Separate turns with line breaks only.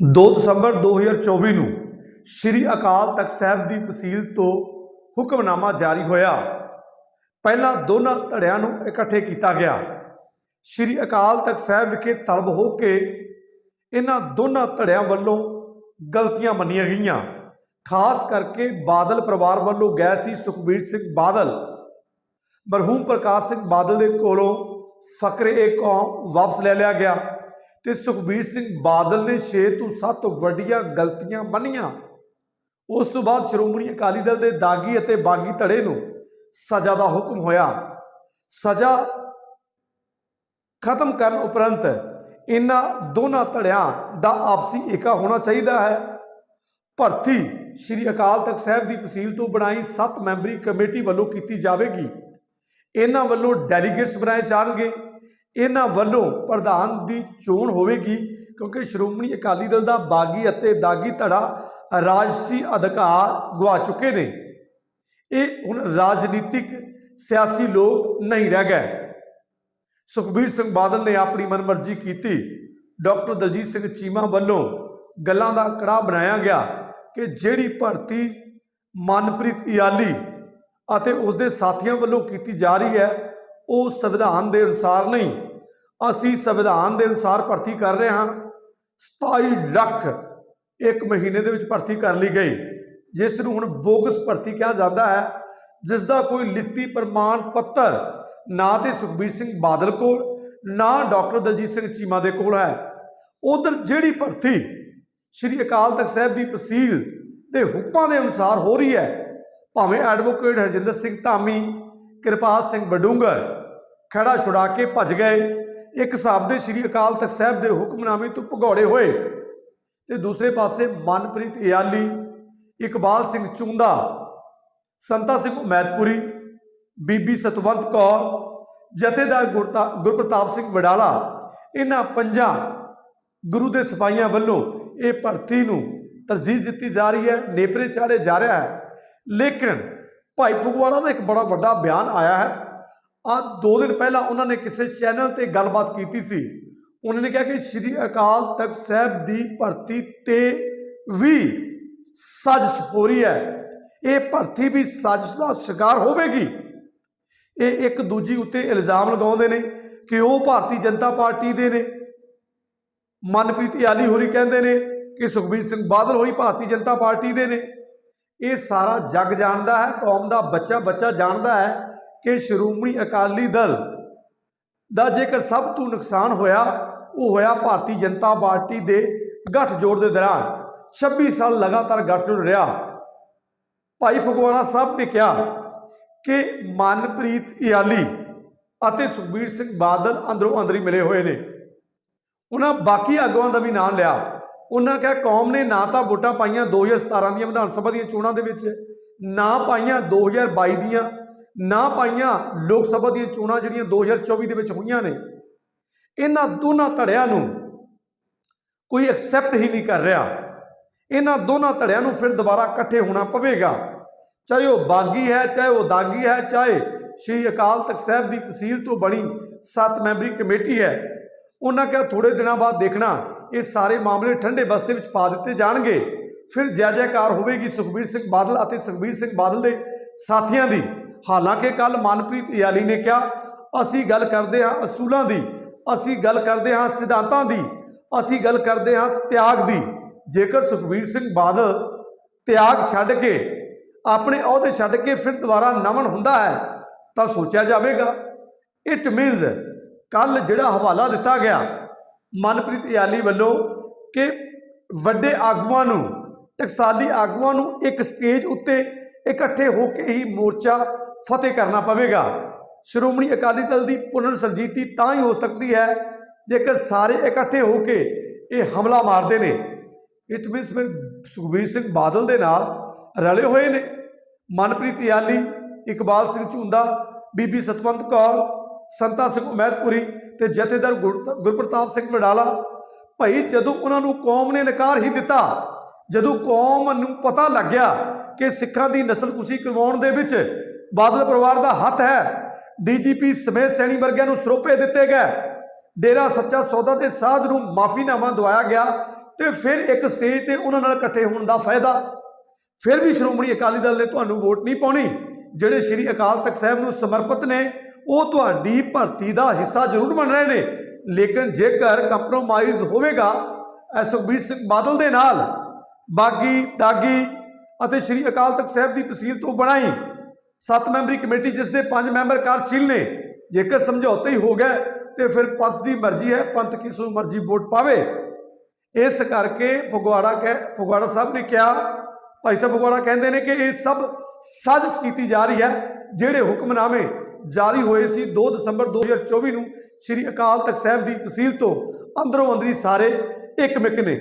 2 ਦਸੰਬਰ 2024 ਨੂੰ ਸ੍ਰੀ ਅਕਾਲ ਤਖਤ ਸਾਹਿਬ ਦੀ ਵਸੀਲ ਤੋਂ ਹੁਕਮਨਾਮਾ ਜਾਰੀ ਹੋਇਆ। ਪਹਿਲਾਂ ਦੋਨਾਂ ਧੜਿਆਂ ਨੂੰ ਇਕੱਠੇ ਕੀਤਾ ਗਿਆ। ਸ੍ਰੀ ਅਕਾਲ ਤਖਤ ਸਾਹਿਬ ਵਿਖੇ ਤਲਬ ਹੋ ਕੇ ਇਹਨਾਂ ਦੋਨਾਂ ਧੜਿਆਂ ਵੱਲੋਂ ਗਲਤੀਆਂ ਮੰਨੀਆਂ ਗਈਆਂ। ਖਾਸ ਕਰਕੇ ਬਾਦਲ ਪਰਿਵਾਰ ਵੱਲੋਂ ਗਏ ਸੀ ਸੁਖਬੀਰ ਸਿੰਘ ਬਾਦਲ। ਮਰਹੂਮ ਪ੍ਰਕਾਸ਼ ਸਿੰਘ ਬਾਦਲ ਦੇ ਕੋਲੋਂ ਫਕਰੇ ਏ ਕੌਮ ਵਾਪਸ ਲੈ ਲਿਆ ਗਿਆ। ਤੇ ਸੁਖਬੀਰ ਸਿੰਘ ਬਾਦਲ ਨੇ 6 ਤੋਂ 7 ਵੱਡੀਆਂ ਗਲਤੀਆਂ ਮੰਨੀਆਂ। ਉਸ ਤੋਂ ਬਾਅਦ ਸ਼੍ਰੋਮਣੀ ਅਕਾਲੀ ਦਲ ਦੇ ਦਾਗੀ ਅਤੇ ਬਾਗੀ ਧੜੇ ਨੂੰ ਸਜ਼ਾ ਦਾ ਹੁਕਮ ਹੋਇਆ। ਸਜ਼ਾ ਖਤਮ ਕਰਨ ਉਪਰੰਤ ਇਹਨਾਂ ਦੋਨਾਂ ਧੜਿਆਂ ਦਾ ਆਪਸੀ ਏਕਾ ਹੋਣਾ ਚਾਹੀਦਾ ਹੈ। ਭਰਤੀ ਸ੍ਰੀ ਅਕਾਲ ਤਖਤ ਸਾਹਿਬ ਦੀ ਤਹਿਸੀਲ ਤੋਂ ਬਣਾਈ 7 ਮੈਂਬਰੀ ਕਮੇਟੀ ਵੱਲੋਂ ਕੀਤੀ ਜਾਵੇਗੀ। ਇਹਨਾਂ ਵੱਲੋਂ ਡੈਲੀਗੇਟਸ ਬਣਾਏ ਜਾਣਗੇ। ਇਹਨਾਂ ਵੱਲੋਂ ਪ੍ਰਧਾਨ ਦੀ ਚੋਣ ਹੋਵੇਗੀ, ਕਿਉਂਕਿ ਸ਼੍ਰੋਮਣੀ ਅਕਾਲੀ ਦਲ ਦਾ ਬਾਗੀ ਅਤੇ ਦਾਗੀ ਧੜਾ ਰਾਜਸੀ ਅਧਿਕਾਰ ਗਵਾ ਚੁੱਕੇ ਨੇ। ਇਹ ਹੁਣ ਰਾਜਨੀਤਿਕ ਸਿਆਸੀ ਲੋਕ ਨਹੀਂ ਰਹਿ ਗਏ। ਸੁਖਬੀਰ ਸਿੰਘ ਬਾਦਲ ਨੇ ਆਪਣੀ ਮਨਮਰਜ਼ੀ ਕੀਤੀ। ਡਾਕਟਰ ਦਲਜੀਤ ਸਿੰਘ ਚੀਮਾ ਵੱਲੋਂ ਗੱਲਾਂ ਦਾ ਕੜਾ ਬਣਾਇਆ ਗਿਆ ਕਿ ਜਿਹੜੀ ਭਰਤੀ ਮਨਪ੍ਰੀਤ ਇਆਲੀ ਅਤੇ ਉਸ ਦੇ ਸਾਥੀਆਂ ਵੱਲੋਂ ਕੀਤੀ ਜਾ ਰਹੀ ਹੈ ਉਹ ਸੰਵਿਧਾਨ ਦੇ ਅਨੁਸਾਰ ਨਹੀਂ। ਅਸੀਂ ਸੰਵਿਧਾਨ ਦੇ ਅਨੁਸਾਰ ਭਰਤੀ ਕਰ ਰਹੇ ਹਾਂ। 27 ਲੱਖ ਇੱਕ ਮਹੀਨੇ ਦੇ ਵਿੱਚ ਭਰਤੀ ਕਰ ਲਈ ਗਈ, ਜਿਸ ਨੂੰ ਹੁਣ ਬੋਗਸ ਭਰਤੀ ਕਿਹਾ ਜਾਂਦਾ ਹੈ ਜਿਸ ਦਾ ਕੋਈ ਲਿਖਤੀ ਪ੍ਰਮਾਣ ਪੱਤਰ ਨਾ ਤੇ ਸੁਖਬੀਰ ਸਿੰਘ ਬਾਦਲ ਕੋਲ, ਨਾ ਡਾਕਟਰ ਦਲਜੀਤ ਸਿੰਘ ਚੀਮਾ ਦੇ ਕੋਲ ਹੈ। ਉਧਰ ਜਿਹੜੀ ਭਰਤੀ ਸ਼੍ਰੀ ਅਕਾਲ ਤਖਤ ਸਾਹਿਬ ਦੀ ਤਹਿਸੀਲ ਦੇ ਹੁਕਮਾਂ ਦੇ ਅਨੁਸਾਰ ਹੋ ਰਹੀ ਹੈ, ਭਾਵੇਂ ਐਡਵੋਕੇਟ ਹਰਜਿੰਦਰ ਸਿੰਘ ਧਾਮੀ, ਕਿਰਪਾਲ ਸਿੰਘ ਬਡੂੰਗਰ ਖੜਾ ਛੁਡਾ ਕੇ ਭੱਜ ਗਏ। ਇੱਕ ਹਿਸਾਬ ਦੇ ਸ਼੍ਰੀ ਅਕਾਲ ਤਖਤ ਸਾਹਿਬ ਦੇ ਹੁਕਮਨਾਮੇ ਤੋਂ ਭਗੌੜੇ ਹੋਏ ਤੇ ਦੂਸਰੇ ਪਾਸੇ ਮਨਪ੍ਰੀਤ ਇਆਲੀ, ਇਕਬਾਲ ਸਿੰਘ ਚੁੰਦਾ, ਸੰਤਾ ਸਿੰਘ ਉਮੈਦਪੁਰੀ, ਬੀਬੀ ਸਤਵੰਤ ਕੌਰ, ਜਥੇਦਾਰ ਗੁਰਤਾ, ਗੁਰਪ੍ਰਤਾਪ ਸਿੰਘ ਵਡਾਲਾ, ਇਹਨਾਂ ਪੰਜਾਂ ਗੁਰੂ ਦੇ ਸਿਪਾਹੀਆਂ ਵੱਲੋਂ ਇਹ ਭਰਤੀ ਨੂੰ ਤਰਜੀਹ ਦਿੱਤੀ ਜਾ ਰਹੀ ਹੈ, ਨੇਪਰੇ ਚਾੜੇ ਜਾ ਰਿਹਾ ਹੈ। ਲੇਕਿਨ ਭਾਈ ਫਗਵਾੜਾ ਦਾ ਇੱਕ ਬੜਾ ਵੱਡਾ ਬਿਆਨ ਆਇਆ ਹੈ। ਆ ਦੋ ਦਿਨ ਪਹਿਲਾਂ ਉਹਨਾਂ ਨੇ ਕਿਸੇ ਚੈਨਲ ਤੇ ਗੱਲਬਾਤ ਕੀਤੀ ਸੀ। ਉਹਨਾਂ ਨੇ ਕਿਹਾ ਕਿ ਸ੍ਰੀ ਅਕਾਲ ਤਖਤ ਸਾਹਿਬ ਦੀ ਭਰਤੀ ਤੇ ਵੀ ਸਾਜ਼ਿਸ਼ ਹੋ ਰਹੀ ਹੈ। ਇਹ ਭਰਤੀ ਵੀ ਸਾਜ਼ਿਸ਼ ਦਾ ਸ਼ਿਕਾਰ ਹੋਵੇਗੀ। ਇਹ ਇੱਕ ਦੂਜੀ ਉੱਤੇ ਇਲਜ਼ਾਮ ਲਗਾਉਂਦੇ ਨੇ ਕਿ ਉਹ ਭਾਰਤੀ ਜਨਤਾ ਪਾਰਟੀ ਦੇ ਨੇ। ਮਨਪ੍ਰੀਤ ਇਆਲੀ ਹੋਰੀ ਕਹਿੰਦੇ ਨੇ ਕਿ ਸੁਖਬੀਰ ਸਿੰਘ ਬਾਦਲ ਹੋਰੀ ਭਾਰਤੀ ਜਨਤਾ ਪਾਰਟੀ ਦੇ ਨੇ। ਇਹ ਸਾਰਾ ਜੱਗ ਜਾਣਦਾ ਹੈ, ਕੌਮ ਦਾ ਬੱਚਾ ਬੱਚਾ ਜਾਣਦਾ ਹੈ। ਕਿ ਸ਼੍ਰੋਮਣੀ ਅਕਾਲੀ ਦਲ ਦਾ ਜੇਕਰ ਸਭ ਤੋਂ ਨੁਕਸਾਨ ਹੋਇਆ, ਉਹ ਹੋਇਆ ਭਾਰਤੀ ਜਨਤਾ ਪਾਰਟੀ ਦੇ ਗੱਠਜੋੜ ਦੇ ਦੌਰਾਨ। 26 ਸਾਲ ਲਗਾਤਾਰ ਗੱਠਜੋੜ ਰਿਹਾ। ਭਾਈ ਫਗਵਾੜਾ ਸਾਹਿਬ ਨੇ ਕਿਹਾ ਕਿ ਮਨਪ੍ਰੀਤ ਇਆਲੀ ਅਤੇ ਸੁਖਬੀਰ ਸਿੰਘ ਬਾਦਲ ਅੰਦਰੋਂ ਅੰਦਰੀ ਮਿਲੇ ਹੋਏ ਨੇ। ਉਹਨਾਂ ਬਾਕੀ ਆਗੂਆਂ ਦਾ ਵੀ ਨਾਮ ਲਿਆ। ਉਹਨਾਂ ਕਿਹਾ, ਕੌਮ ਨੇ ਨਾ ਤਾਂ ਵੋਟਾਂ ਪਾਈਆਂ 2017 ਦੀਆਂ ਵਿਧਾਨ ਸਭਾ ਦੀਆਂ ਚੋਣਾਂ ਦੇ ਵਿੱਚ, ਨਾ ਪਾਈਆਂ 2022 ਦੀਆਂ ਨਾ ਪਾਈਆਂ ਲੋਕ ਸਭਾ ਦੀਆਂ ਚੋਣਾਂ ਜਿਹੜੀਆਂ 2024 ਦੇ ਵਿੱਚ ਹੋਈਆਂ ਨੇ, ਇਹਨਾਂ ਦੋਨਾਂ ਧੜਿਆਂ ਨੂੰ ਕੋਈ ਐਕਸੈਪਟ ਹੀ ਨਹੀਂ ਕਰ ਰਿਹਾ। ਇਹਨਾਂ ਦੋਨਾਂ ਧੜਿਆਂ ਨੂੰ ਫਿਰ ਦੁਬਾਰਾ ਇਕੱਠੇ ਹੋਣਾ ਪਵੇਗਾ। ਚਾਹੇ ਉਹ ਬਾਗੀ ਹੈ, ਚਾਹੇ ਉਹ ਦਾਗੀ ਹੈ, ਚਾਹੇ ਸ਼੍ਰੀ ਅਕਾਲ ਤਖਤ ਸਾਹਿਬ ਦੀ ਤਹਿਸੀਲ ਤੋਂ ਬਣੀ ਸੱਤ ਮੈਂਬਰੀ ਕਮੇਟੀ ਹੈ, ਉਹਨਾਂ ਕਿਹਾ ਥੋੜੇ ਦਿਨਾਂ ਬਾਅਦ ਦੇਖਣਾ, ਇਹ ਸਾਰੇ ਮਾਮਲੇ ਠੰਡੇ ਬਸਤੇ ਵਿੱਚ ਪਾ ਦਿੱਤੇ ਜਾਣਗੇ। ਫਿਰ ਜੈ ਜੈਕਾਰ ਹੋਵੇਗੀ ਸੁਖਬੀਰ ਸਿੰਘ ਬਾਦਲ ਅਤੇ ਸੁਖਬੀਰ ਸਿੰਘ ਬਾਦਲ ਦੇ ਸਾਥੀਆਂ ਦੀ। ਹਾਲਾਂਕਿ ਕੱਲ ਮਨਪ੍ਰੀਤ ਇਆਲੀ ਨੇ ਕਿਹਾ, ਅਸੀਂ ਗੱਲ ਕਰਦੇ ਹਾਂ ਅਸੂਲਾਂ ਦੀ, ਅਸੀਂ ਗੱਲ ਕਰਦੇ ਹਾਂ ਸਿਧਾਂਤਾਂ ਦੀ, ਅਸੀਂ ਗੱਲ ਕਰਦੇ ਹਾਂ ਤਿਆਗ ਦੀ। ਜੇਕਰ ਸੁਖਬੀਰ ਸਿੰਘ ਬਾਦਲ ਤਿਆਗ ਛੱਡ ਕੇ, ਆਪਣੇ ਅਹੁਦੇ ਛੱਡ ਕੇ ਫਿਰ ਦੁਬਾਰਾ ਨਮਨ ਹੁੰਦਾ ਹੈ, ਤਾਂ ਸੋਚਿਆ ਜਾਵੇਗਾ। ਇਟ ਮੀਨਸ ਕੱਲ ਜਿਹੜਾ ਹਵਾਲਾ ਦਿੱਤਾ ਗਿਆ, ਮਨਪ੍ਰੀਤ ਇਆਲੀ ਵੱਲੋਂ ਕਿ ਵੱਡੇ ਆਗੂਆਂ ਨੂੰ, ਟਕਸਾਲੀ ਆਗੂਆਂ ਨੂੰ ਇੱਕ ਸਟੇਜ ਉੱਤੇ ਇਕੱਠੇ ਹੋ ਕੇ ਹੀ ਮੋਰਚਾ ਫਤਿਹ ਕਰਨਾ ਪਵੇਗਾ। ਸ਼੍ਰੋਮਣੀ ਅਕਾਲੀ ਦਲ ਦੀ ਪੁਨਰ ਸਰਜੀਤੀ ਤਾਂ ਹੀ ਹੋ ਸਕਦੀ ਹੈ, ਜੇਕਰ ਸਾਰੇ ਇਕੱਠੇ ਹੋ ਕੇ ਇਹ ਹਮਲਾ ਮਾਰਦੇ ਨੇ। ਇਟ ਮੀਨਸ ਫਿਰ ਸੁਖਬੀਰ ਸਿੰਘ ਬਾਦਲ ਦੇ ਨਾਲ ਰਲੇ ਹੋਏ ਨੇ। ਮਨਪ੍ਰੀਤ ਯਾਲੀ, ਇਕਬਾਲ ਸਿੰਘ ਝੁੰਦਾ, ਬੀਬੀ ਸਤਵੰਤ ਕੌਰ, ਸੰਤਾ ਸਿੰਘ ਉਮੈਦਪੁਰੀ ਤੇ ਜਥੇਦਾਰ ਗੁਰ- ਗੁਰਪ੍ਰਤਾਪ ਸਿੰਘ ਵਡਾਲਾ। ਭਾਈ ਜਦੋਂ ਉਹਨਾਂ ਨੂੰ ਕੌਮ ਨੇ ਨਕਾਰ ਹੀ ਦਿੱਤਾ, ਜਦੋਂ ਕੌਮ ਨੂੰ ਪਤਾ ਲੱਗਿਆ ਕਿ ਸਿੱਖਾਂ ਦੀ ਨਸਲਕੁਸ਼ੀ ਕਰਵਾਉਣ ਦੇ ਵਿੱਚ ਬਾਦਲ ਪਰਿਵਾਰ ਦਾ ਹੱਥ ਹੈ। ਡੀਜੀਪੀ ਸਮੇਤ ਸੈਣੀ ਵਰਗਿਆਂ ਨੂੰ ਸਰੋਪੇ ਦਿੱਤੇ ਗਏ। ਡੇਰਾ ਸੱਚਾ ਸੌਦਾ ਦੇ ਸਾਧ ਨੂੰ ਮਾਫੀਨਾਮਾ ਦਵਾਇਆ ਗਿਆ ਤੇ ਫਿਰ ਇੱਕ ਸਟੇਜ ਤੇ ਉਹਨਾਂ ਨਾਲ ਇਕੱਠੇ ਹੋਣ ਦਾ ਫਾਇਦਾ। ਫਿਰ ਵੀ ਸ਼੍ਰੋਮਣੀ ਅਕਾਲੀ ਦਲ ਨੇ ਤੁਹਾਨੂੰ ਵੋਟ ਨਹੀਂ ਪਾਉਣੀ। ਜਿਹੜੇ ਸ੍ਰੀ ਅਕਾਲ ਤਖਤ ਸਾਹਿਬ ਨੂੰ ਸਮਰਪਿਤ ਨੇ, ਉਹ ਤੁਹਾਡੀ ਭਰਤੀ ਦਾ ਹਿੱਸਾ ਜ਼ਰੂਰ ਬਣ ਰਹੇ ਨੇ। ਲੇਕਿਨ ਜੇਕਰ ਕੰਪਰੋਮਾਈਜ਼ ਹੋਵੇਗਾ ਸੁਖਬੀਰ ਸਿੰਘ ਬਾਦਲ ਦੇ ਨਾਲ ਬਾਗੀ, ਦਾਗੀ ਅਤੇ ਸ੍ਰੀ ਅਕਾਲ ਤਖਤ ਸਾਹਿਬ ਦੀ ਤਹਿਸੀਲ ਤੋਂ ਬਣਾਈ ਸੱਤ ਮੈਂਬਰੀ ਕਮੇਟੀ ਜਿਸ ਦੇ ਪੰਜ ਮੈਂਬਰ ਕਾਰਜਸ਼ੀਲ ਨੇ, ਜੇਕਰ ਸਮਝੌਤੇ ਹੀ ਹੋ ਗਿਆ ਤੇ ਫਿਰ ਪੰਥ ਦੀ ਮਰਜ਼ੀ ਹੈ, ਪੰਥ ਕਿਸ ਨੂੰ ਮਰਜ਼ੀ ਵੋਟ ਪਾਵੇ। ਇਸ ਕਰਕੇ ਫਗਵਾੜਾ ਕਹਿ, ਫਗਵਾੜਾ ਸਾਹਿਬ ਨੇ ਕਿਹਾ, ਭਾਈ ਸਾਹਿਬ ਫਗਵਾੜਾ ਕਹਿੰਦੇ ਨੇ ਕਿ ਇਹ ਸਭ ਸਾਜ਼ਿਸ਼ ਕੀਤੀ ਜਾ ਰਹੀ ਹੈ, ਜਿਹੜੇ ਹੁਕਮਨਾਮੇ ਜਾਰੀ ਹੋਏ ਸੀ 2 ਦਸੰਬਰ 2024 ਨੂੰ, ਸ੍ਰੀ ਅਕਾਲ ਤਖਤ ਸਾਹਿਬ ਦੀ ਤਹਿਸੀਲ ਤੋਂ ਅੰਦਰੋਂ ਅੰਦਰੀ ਸਾਰੇ ਇੱਕ ਮਿਕ ਨੇ।